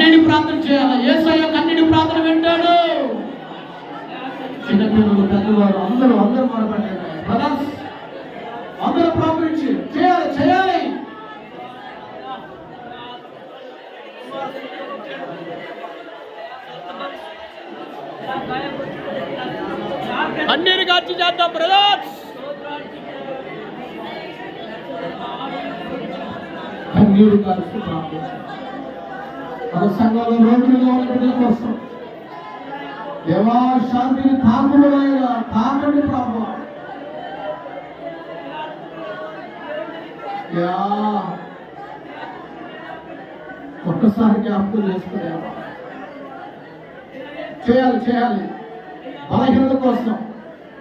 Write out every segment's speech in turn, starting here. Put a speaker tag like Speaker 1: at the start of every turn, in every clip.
Speaker 1: కన్నీటి ప్రార్థన చేయాలి? ఏసయ్య కన్నీటి ప్రార్థన వింటాడు. చిన్నపిల్లలు పెద్దవారు అందరూ అందరూ మొదలుపెట్టారు బ్రదర్స్ అందరూ ప్రార్థించి చేయాలి చేయాలి. కన్నీరు గార్చి చేద్దాం బ్రదర్స్ కన్నీరు గార్చి ప్రార్థించాలి సంఘంలో రోగులుగా బిడ్డల కోసం. దేవా శాంతిని తాకుడుగా తాకండి ప్రభు. యా. ఒక్కసారి జ్ఞాపకం చేసుకునేవా చేయాలి చేయాలి. బలహీనత కోసం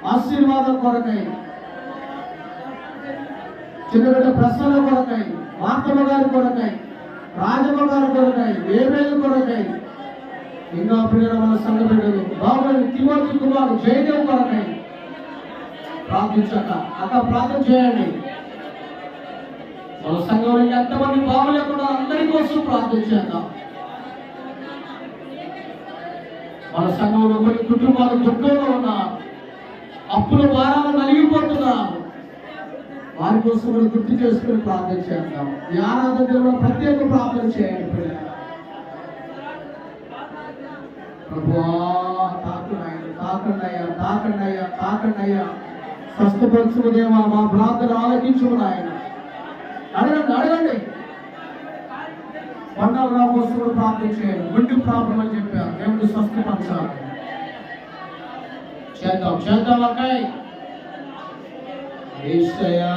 Speaker 1: ఆశీర్వాదం కొరకై చిన్న బిడ్డ ప్రశ్నల కొరకై వార్తల గారి కొరకై రాజమ్మ కొరకాయి ఏమేమి కొరకాయి కొరకై. ఇంకా పిల్లల మన సంఘ బిడ్డలు బాబుని తిమోతి కుమారు జయదేవ్ కొరకాయి ప్రార్థించక. అక్క ప్రార్థన చేయండి. మన సంఘంలో ఎంతమంది బాబు లేకుండా అందరి కోసం ప్రార్థించాక మన సంఘంలో కొన్ని కుటుంబాలు దుఃఖంలో ఉన్నారు. అప్పుల భారాలు నలిగి వారి కోసం కూడా గుర్తు చేసుకుని ప్రార్థన చేద్దాం. ఈ ఆరాధన దేవుడు ప్రత్యేక ప్రార్థన చేయండి పిల్లలు. ప్రభువా దేవా మా ప్రార్థన ఆలకించుము నాయన. అడగండి అడగండి. పండగ రావు కోసం కూడా ప్రార్థన చేయండి. గుండె ప్రాబ్లం అని చెప్పారు. దేవుడు స్వస్థపరచాలి. చేద్దాం చేద్దాం అక్కయ్య ఏసయ్యా